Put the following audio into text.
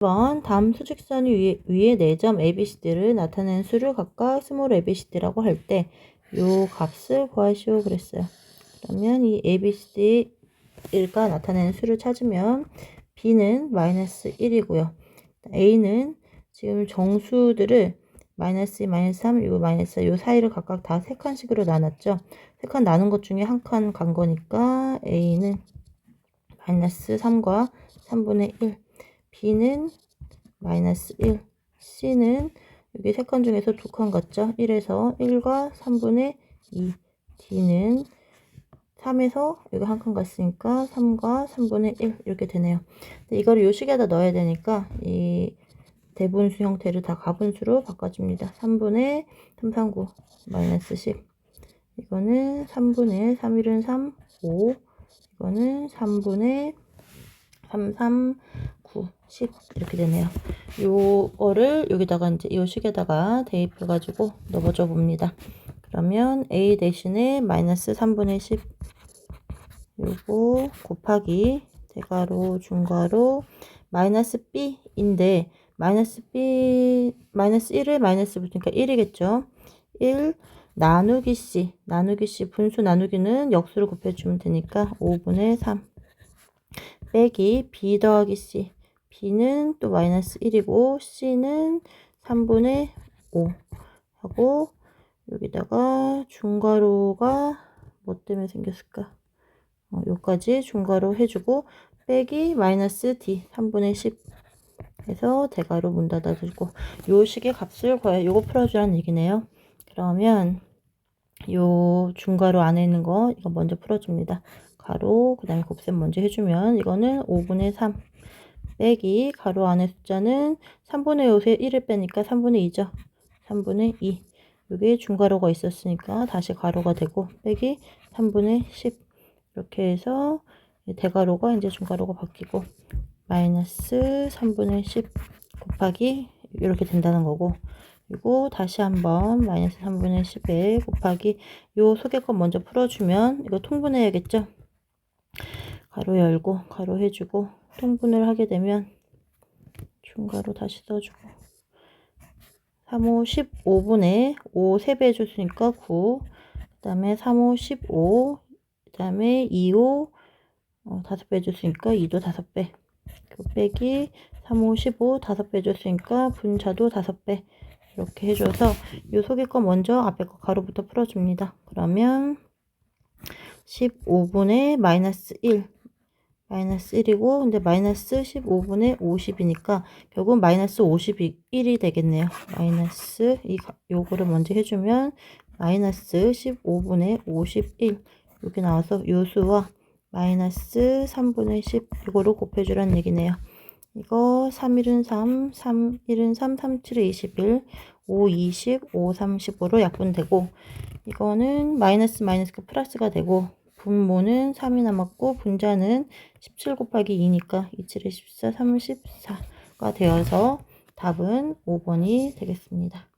2번 다음 수직선 위에, 위에 4점 ABCD를 나타내는 수를 각각 스몰 ABCD라고 할 때 요 값을 구하시오 그랬어요. 그러면 이 ABCD가 나타내는 수를 찾으면 B는 마이너스 1이고요. A는 지금 정수들을 마이너스 2, 마이너스 3, 요 마이너스 요 사이를 각각 다 세 칸씩으로 나눴죠. 세 칸 나눈 것 중에 한 칸 간 거니까 A는 마이너스 3과 3분의 1, B는 마이너스 1, C는 여기 세 칸 중에서 두 칸 같죠? 1에서 1과 3분의 2, D는 3에서 여기 한 칸 갔으니까 3과 3분의 1 이렇게 되네요. 이거를 요 식에다 넣어야 되니까 이 대분수 형태를 다 가분수로 바꿔줍니다. 3분의 3, 3, 9 마이너스 10 이거는 3분의 3, 1은 3, 5 이거는 3분의 3, 3, 9, 10 이렇게 되네요. 요거를 여기다가 이제 요 식에다가 대입해 가지고 넣어줘 봅니다. 그러면 a 대신에 마이너스 3분의 10 요거 곱하기 대괄호 중괄호 마이너스 b인데 마이너스 b 마이너스 1을 마이너스 붙으니까 1이겠죠. 1 나누기 c 나누기 c 분수 나누기는 역수를 곱해주면 되니까 5분의 3 빼기 b 더하기 c b는 또 마이너스 1이고 c는 3분의 5 하고 여기다가 중괄호가 뭐 때문에 생겼을까? 어, 요까지 중괄호 해주고 빼기 마이너스 d 3분의 10 해서 대괄호 문 닫아주고 요 식의 값을 구해 요거 풀어주라는 얘기네요. 그러면 요 중괄호 안에 있는 거 이거 먼저 풀어줍니다. 가로 그 다음에 곱셈 먼저 해주면 이거는 5분의 3 빼기 가로 안에 숫자는 3분의 5에 1을 빼니까 3분의 2죠. 3분의 2 여기 중괄호가 있었으니까 다시 가로가 되고 빼기 3분의 10 이렇게 해서 대괄호가 이제 중괄호가 바뀌고 마이너스 3분의 10 곱하기 이렇게 된다는 거고 그리고 다시 한번 마이너스 3분의 10에 곱하기 요것 먼저 풀어주면 이거 통분해야겠죠 가로 열고 가로 해주고 통분을 하게 되면 중괄호 다시 써주고. 3호 15분의 5 3배 해줬으니까 9 그 다음에 3호 15 그 다음에 2호 어, 5배 해줬으니까 2도 5배. 그 빼기 3호 15 5배 해줬으니까 분자도 5배. 이렇게 해줘서 이 속의 거 먼저 앞에 거 가로부터 풀어줍니다. 그러면 15분의 마이너스 1 마이너스 1이고 근데 마이너스 15분의 50이니까 결국 마이너스 51이 되겠네요. 마이너스 이 요거를 먼저 해주면 마이너스 15분의 51 이렇게 나와서 요수와 마이너스 3분의 10 이거를 곱해주라는 얘기네요. 이거 3, 1은 3, 3, 1은 3, 3, 7은 21, 5, 20, 5, 35로 약분되고 이거는 마이너스 마이너스가 플러스가 되고 분모는 3이 남았고 분자는 17 곱하기 2니까 2, 7에 14, 34가 되어서 답은 5번이 되겠습니다.